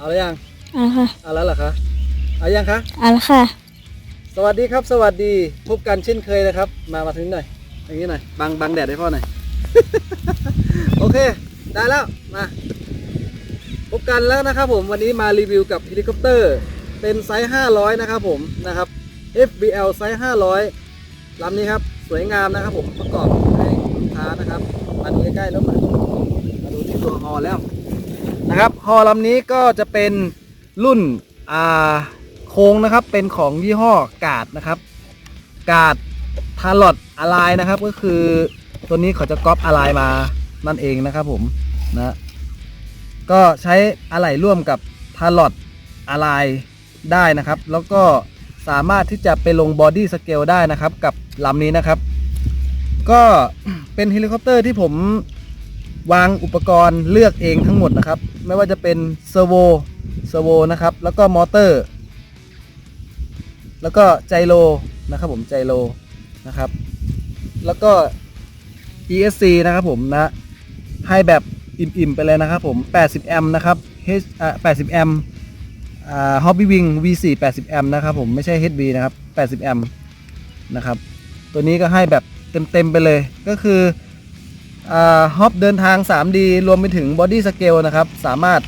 เอาแล้วยังเอาละค่ะเอาแล้วเหรอคะเอายังคะเอาละค่ะ สวัสดีครับ สวัสดีพบกันเช่นเคยนะครับ มามาถึงหน่อยอย่างนี้หน่อยบังบังแดดให้พ่อหน่อย โอเค ได้แล้วมาพบกันแล้วนะครับผมวันนี้มารีวิวกับเฮลิคอปเตอร์ เป็นไซส์ 500 นะครับผมนะครับ FBL ไซส์ 500ลำนี้ครับ สวยงามนะครับผมประกอบให้ลูกค้านะครับมาดูใกล้ๆแล้วมามาดูที่ตัวฮอแล้ว นะครับฮอลำนี้ก็จะเป็นรุ่นอ่าโค้งนะครับเป็นของยี่ห้อกาดนะครับ กาดทาร์ลอดอะไลนะครับ ก็คือตัวนี้เขาจะก๊อปอะไลมานั่นเองนะครับผมนะก็ใช้อะไหล่ร่วมกับทาร์ลอดอะไลได้นะครับ แล้วก็สามารถที่จะไปลงบอดี้สเกลได้นะครับ กับลำนี้นะครับ ก็เป็นเฮลิคอปเตอร์ที่ผม วางอุปกรณ์เลือกเองทั้งหมดนะครับ ไม่ว่าจะเป็นเซอร์โวเซอร์โวนะครับ แล้วก็มอเตอร์ แล้วก็ไจโรนะครับผมไจโรนะครับ แล้วก็ ESC นะครับผมนะ ให้แบบอิ่มๆ ไปเลยนะครับผม 80 แอมป์นะครับ H อ่า80 แอมป์อ่า Hobby Wing V4 80 แอมป์นะครับผม ไม่ใช่ HV นะครับ 80 แอมป์นะครับ ตัวนี้ก็ให้แบบเต็มๆ ไปเลย ก็คือ ฮอปเดินทาง 3D รวมไปถึง Body Scale นะครับ สามารถ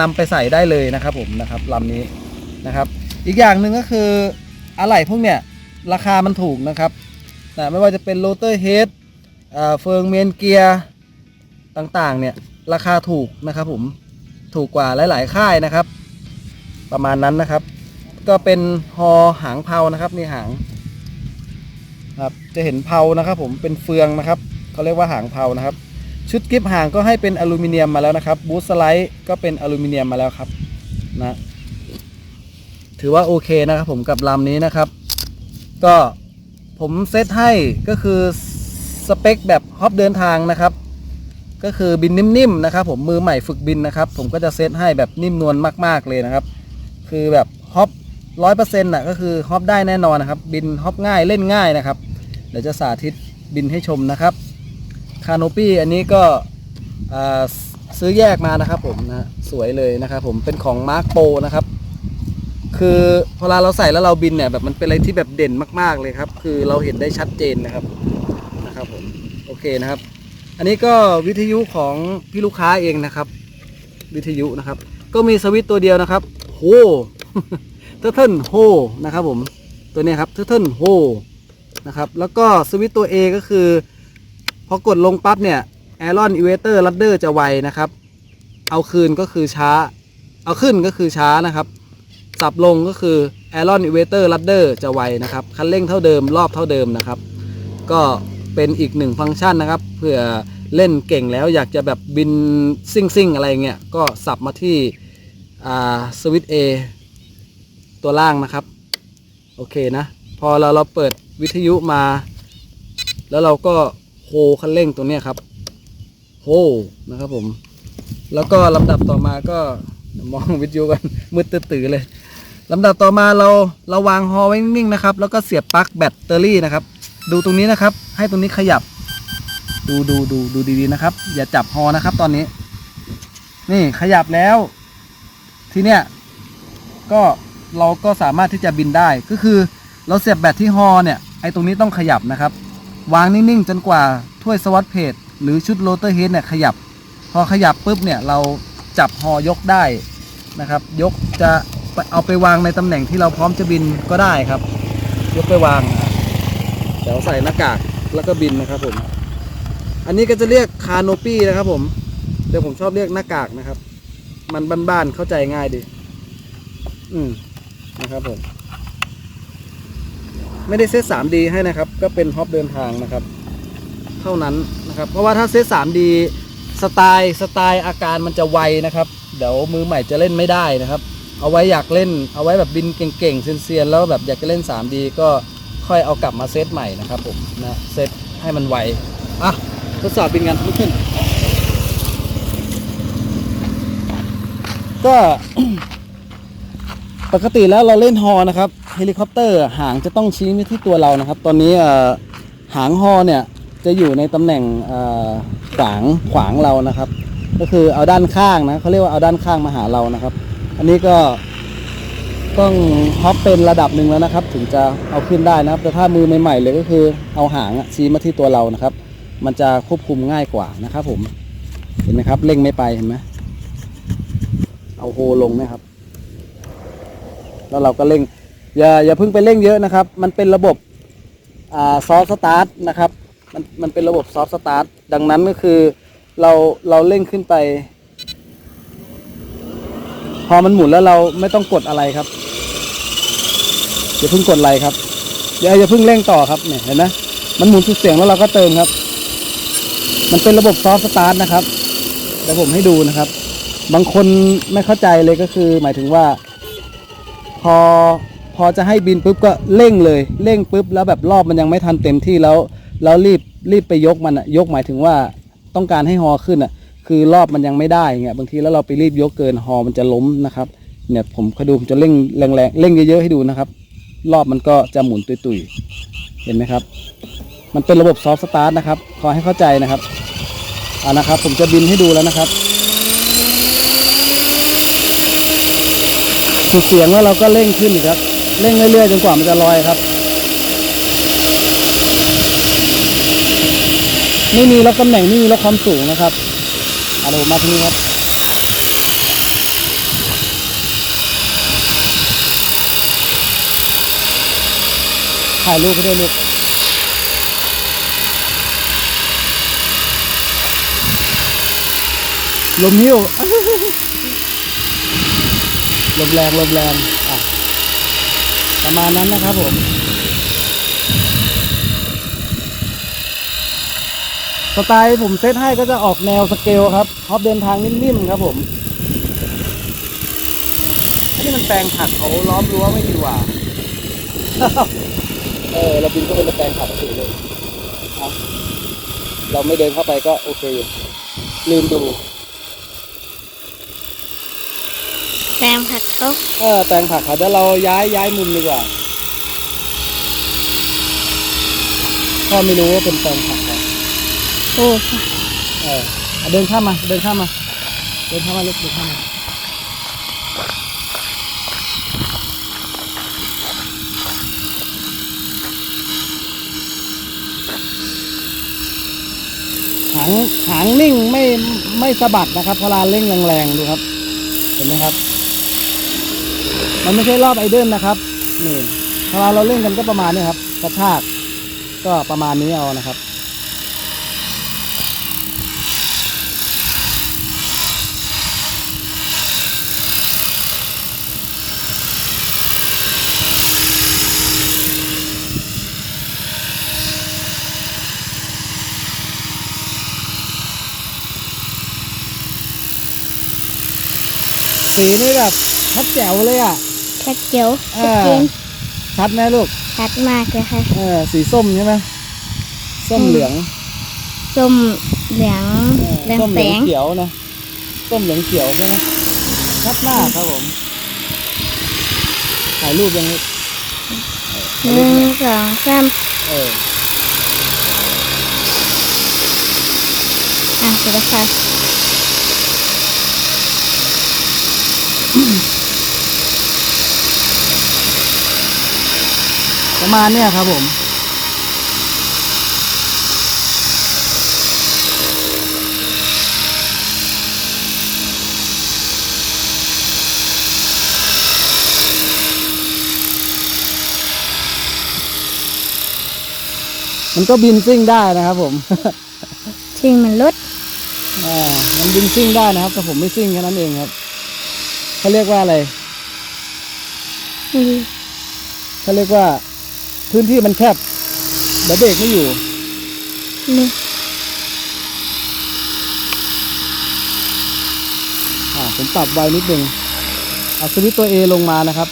นำไปใส่ได้เลยนะครับผมนะครับลำนี้นะครับ อีกอย่างหนึ่งก็คืออะไหล่พวกเนี้ยราคามันถูกนะครับนะไม่ว่าจะเป็นโรเตอร์เฮดเฟิร์งเมนเกียร์ต่างๆ เนี่ย ราคาถูกนะครับผมถูกกว่าหลาย ๆ ค่ายนะครับ ประมาณนั้นนะครับ ก็เป็นฮอหางเพานะครับนี่หางครับจะเห็นเพานะครับผมเป็นเฟืองนะครับ เขาเรียกว่าหางเพานะครับ ชุดกิฟหางก็ให้เป็นอลูมิเนียมมาแล้วนะครับบูสสไลด์ก็เป็นอลูมิเนียมมาแล้วครับนะถือว่าโอเคนะครับผมกับลำนี้นะครับ ก็ผมเซตให้ก็คือสเปคแบบฮอปเดินทางนะครับ ก็คือบินนิ่มๆนะครับ ผมมือใหม่ฝึกบินนะครับ ผมก็จะเซตให้แบบนิ่มนวลมากๆเลยนะครับ คือแบบฮอปร้อยเปอร์เซ็นต์่ะก็คือฮอปได้แน่นอนนะครับ บินฮอปง่ายเล่นง่ายนะครับ เดี๋ยวจะสาธิตบินให้ชมนะครับ คานปี้อันนี้ก็ซื้อแยกมานะครับผมนะสวยเลยนะครับผมเป็นของมาร์คโปนะครับ คือพอเวลาเราใส่แล้วเราบินเนี่ยแบบมันเป็นอะไรที่แบบเด่นมาก ๆเลยครับ คือเราเห็นได้ชัดเจนนะครับนะครับผมโอเคนะครับ อันนี้ก็วิทยุของพี่ลูกค้าเองนะครับ วิทยุนะครับ ก็มีสวิตตัวเดียวนะครับโฮเทอร์เทิลโฮนะครับผมตัวนี้ครับเทอร์เทิลโฮนะครับแล้วก็สวิตตัว A ก็คือ พอกดลงปั๊บเนี่ยแอรอนอิเวเตอร์ลัดเดอร์จะไวนะครับ เอาคืนก็คือช้า เอาขึ้นก็คือช้านะครับ สับลงก็คือ a อรอนอิเวเตอร์ลัดเดอร์จะไวนะครับ คันเร่งเท่าเดิมรอบเท่าเดิมนะครับ ก็เป็นอีกหนึ่งฟังก์ชันนะครับ เผื่อเล่นเก่งแล้วอยากจะแบบบินซิ่งซิ่งๆอะไรเงี้ย ก็สับมาที่สวิตช์ A ตัวล่างนะครับ โอเคนะ พอเราเราเปิดวิทยุมา แล้วเราก็ โฮคันเร่งตรงเนี้ยครับโฮนะครับผม แล้วก็ลำดับต่อมาก็มองวิทยุกันมืดตื้อเลยลำดับต่อมาเราเราวางฮอไว้นิ่งๆนะครับ แล้วก็เสียบปลั๊กแบตเตอรี่นะครับ ดูตรงนี้นะครับ ให้ตรงนี้ขยับ ดูดูดูดูดีๆนะครับ อย่าจับฮอนะครับ ตอนนี้ นี่ขยับแล้ว ทีเนี้ยก็เราก็สามารถที่จะบินได้ก็คือ เราเสียบแบตที่ฮอเนี่ยไอ้ตรงนี้ต้องขยับนะครับ วางนิ่งๆ จนกว่าถ้วยสวัสดเพจหรือชุดโรเตอร์เฮดเนี่ยขยับ พอขยับปุ๊บเนี่ยเราจับฮอยกได้นะครับ ยกจะเอาไปวางในตำแหน่งที่เราพร้อมจะบินก็ได้ครับ ยกไปวางเดี๋ยวใส่หน้ากากแล้วก็บินนะครับผม อันนี้ก็จะเรียกคาโนปี้นะครับผมแต่ผมชอบเรียกหน้ากากนะครับ มันบ้านๆเข้าใจง่ายดี อืมนะครับผม ไม่ได้เซต 3D ให้นะครับ ก็เป็นฮอปเดินทางนะครับ เท่านั้นนะครับ เพราะว่าถ้าเซต 3D สไตล์สไตล์อาการมันจะไวนะครับ เดี๋ยวมือใหม่จะเล่นไม่ได้นะครับ เอาไว้อยากเล่น เอาไว้แบบบินเก่งๆเซียนๆแล้วแบบอยากจะเล่น 3D ก็ค่อยเอากลับมาเซตใหม่นะครับผมนะเซตให้มันไวอะทดสอบบินกันลุกขึ้น ก็ ปกติแล้วเราเล่นฮอนะครับ เฮลิคอปเตอร์หางจะต้องชี้ไปที่ตัวเรานะครับ ตอนนี้หางฮอเนี่ยจะอยู่ในตำแหน่งขวางขวางเรานะครับ ก็คือเอาด้านข้างนะเขาเรียกว่าเอาด้านข้างมาหาเรานะครับ อันนี้ก็ต้องฮอปเป็นระดับหนึ่งแล้วนะครับ ถึงจะเอาขึ้นได้นะครับ แต่ถ้ามือใหม่ๆเลยก็คือเอาหางชี้มาที่ตัวเรานะครับ มันจะควบคุมง่ายกว่านะครับ ผมเห็นไหมครับเร่งไม่ไปเห็นไหมเอาโฮลงนะครับ แล้วเราก็เร่ง อย่าอย่าเพิ่งไปเร่งเยอะนะครับ มันเป็นระบบอ่าซอฟสตาร์ทนะครับมันมันเป็นระบบซอฟสตาร์ทดังนั้นก็คือเราเราเร่งขึ้นไป พอมันหมุนแล้วเราไม่ต้องกดอะไรครับอย่าเพิ่งกดอะไรครับอย่าอย่าเพิ่งเร่งต่อครับเนี่ยเห็นไหมมันหมุนสุดเสียงแล้วเราก็เติมครับ มันเป็นระบบซอฟสตาร์ทนะครับเดี๋ยวผมให้ดูนะครับ บางคนไม่เข้าใจเลยก็คือ หมายถึงว่า พอ พอจะให้บินปุ๊บก็เร่งเลยเร่งปุ๊บแล้วแบบรอบมันยังไม่ทันเต็มที่แล้วแล้วรีบรีบไปยกมันอะยกหมายถึงว่าต้องการให้ฮอขึ้นอะคือรอบมันยังไม่ได้เงี้ยบางทีแล้วเราไปรีบยกเกินฮอมันจะล้มนะครับเนี่ยผมคอดูผมจะเร่งแรงๆเร่งเยอะๆให้ดูนะครับ รอบมันก็จะหมุนตุยๆเห็นไหมครับ มันเป็นระบบซอฟต์สตาร์ทนะครับขอให้เข้าใจนะครับอ่านะครับ ผมจะบินให้ดูแล้วนะครับสุดเสียงแล้วเราก็เร่งขึ้นอีกครับ เร่งเรื่อยๆจนกว่ามันจะลอยครับ ไม่มีล็อกตำแหน่งไม่มีล็อกความสูงนะครับเอาเดี๋ยวมมาที่นี่ครับถ่ายรูปไปด้วยลูกลมหิ้วลมแรงลมแรง ประมาณนั้นนะครับผม สไตล์ผมเซตให้ก็จะออกแนวสเกลครับท็อปเดินทางนิ่มๆครับผมอันนี้มันแปลงผักเขาล้อมรั้วไม่ดีกว่า เออ เราบินเข้าไปในแปลงผักเฉยเลย เราไม่เดินเข้าไปก็โอเค ลืมดู แปลงผักเขาเออแปลงผักค่ะเดี๋ยวเราย้ายย้ายมุมดีกว่าพ่อไม่รู้ว่าเป็นแปลงผักเขาโอ้เออเอาเดินข้ามมา เดินข้ามมา เดินข้ามมาลูกเดินข้ามมาหางหางนิ่งไม่ไม่สะบัดนะครับพลาเร่งแรงๆดูครับ เห็นไหมครับ มันไม่ใช่รอบไอเดิลนะครับ นี่เวลาเราเล่นกันก็ประมาณนี้ครับ กระชาก ก็ประมาณนี้เอานะครับ สีนี่แบบชัดแจ๋วเลยอะ ชัดเจียวอ่าชัดเจนชัดไหมลูก ชัดมากเลยค่ะเออสีส้มใช่ไหมส้มเหลือง ส้มเหลืองเออเหลืองส้มเหแสลืองงเขียวนะ ส้มเหลืองเขียวใช่ไหมชัดมากครับผม ถ่ายรูปยังไงหนึ่งสองสามเอออะเสร็จแล้วค่ะ ประมาณเนี้ยครับผมมันก็บินซิ่งได้นะครับผมซึ่งมันลดอ่ามันบินซิ่งได้นะครับแต่ผมไม่ซิ่งแค่นั้นเองครับเขาเรียกว่าอะไรนี่เขาเรียกว่า พื้นที่มันแคบเดี๋ยวเบรกไม่อยู่นี่อ่าผมปรับไวนิดนึงเอาสวิตช์ตัว A ลงมานะครับ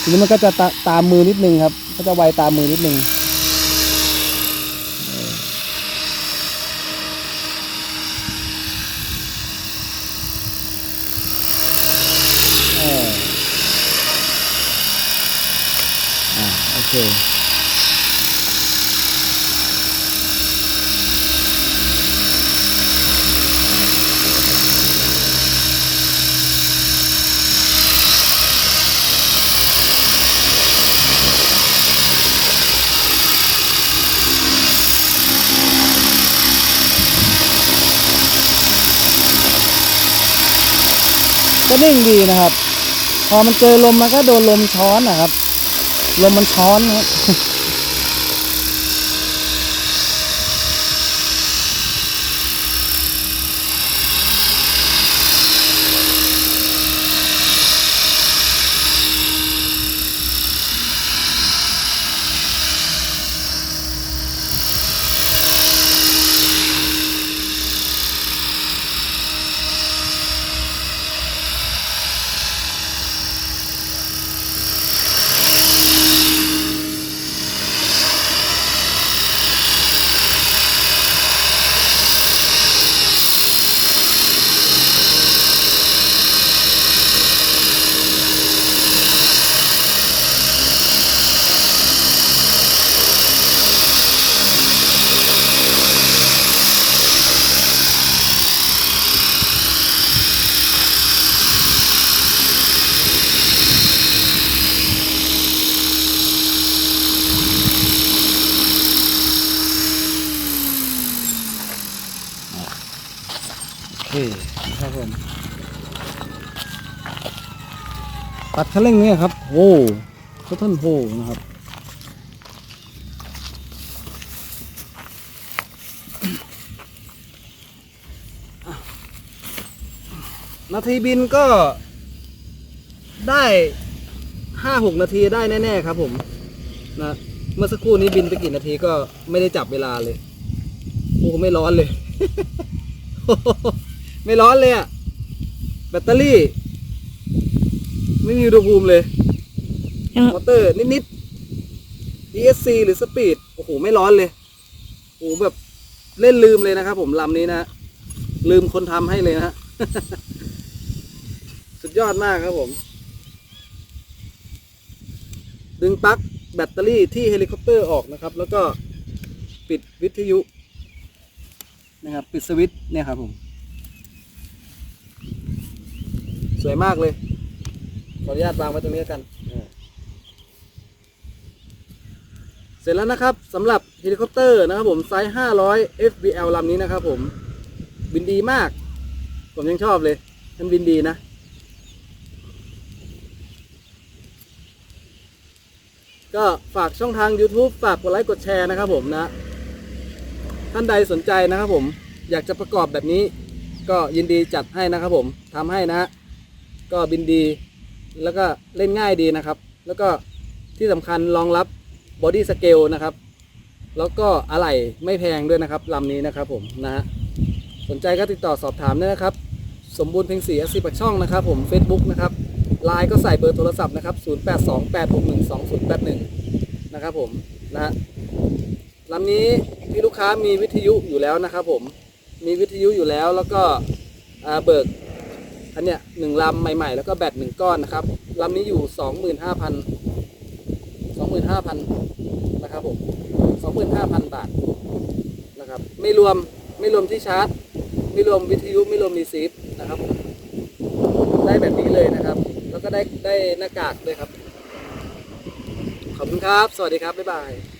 ทีนี้มันก็จะตาตามมือนิดนึงครับ ก็จะไวตามมือนิดนึง ค ก็นิ่งดีนะครับ พอมันเจอลมมันก็โดนลมช้อนนะครับ ลมมันช้อนครับ ตัดคันเร่งเนี่ยครับ โอ้ก็ท่านโหนะครับนาทีบินก็ได้ห้าหกนาทีได้แน่ ๆ ครับผมนะเมื่อสักครู่นี้บินไปกี่นาทีก็ไม่ได้จับเวลาเลยโอ้ไม่ร้อนเลย ไม่ร้อนเลยอะแบตเตอรี่ ไม่มีอุณหภูมิเลยยังมอเตอร์นิดๆ ESC หรือสปีดโอ้โหไม่ร้อนเลยโอ้โหแบบเล่นลืมเลยนะครับผมลำนี้นะ ลืมคนทำให้เลยนะ สุดยอดมากครับผม ดึงปลั๊กแบตเตอรี่ที่เฮลิคอปเตอร์ออกนะครับ แล้วก็ปิดวิทยุนะครับ ปิดสวิตช์เนี่ยครับผม สวยมากเลยข ออนุญาตวางไว้ตรงนี้แล้วกันเสร็จแล้วนะครับสำหรับเฮลิคอปเตอร์นะครับผมไซส์ 500 FBL ลำนี้นะครับผมบินดีมาก ผมยังชอบเลย มันบินดีนะ ก็ฝากช่องทาง YouTube ฝากกดไลค์กดแชร์นะครับผมนะ ท่านใดสนใจนะครับผมอยากจะประกอบแบบนี้ ก็ยินดีจัดให้นะครับผมทำให้นะ ก็บินดี แล้วก็เล่นง่ายดีนะครับ แล้วก็ที่สำคัญรองรับบอดี้สเกลนะครับ แล้วก็อะไหล่ไม่แพงด้วยนะครับลำนี้นะครับผมนะฮะสนใจก็ติดต่อสอบถามได้นะครับ สมบูรณ์เพ็งศรีอาชีปากช่องนะครับ ผม Facebook นะครับไลน์ก็ใส่เบอร์โทรศัพท์นะครับ 0828612081 นะครับผมนะฮะลำนี้พี่ลูกค้ามีวิทยุอยู่แล้วนะครับผมมีวิทยุอยู่แล้วแล้วก็เบิก อันเนี้ยหนึ่งลำใหม่ๆ แล้วก็แบตหนึ่งก้อนนะครับลำนี้อยู่สองหมื่นห้าพันสองหมื่นห้าพันนะครับผมสองหมื่นห้าพันบาทนะครับไม่รวมไม่รวมที่ชาร์จ ไม่รวมวิทยุไม่รวมรีซีฟนะครับได้แบบนี้เลยนะครับ แล้วก็ได้ได้หน้ากากด้วยครับ ขอบคุณครับ สวัสดีครับ บ๊ายบาย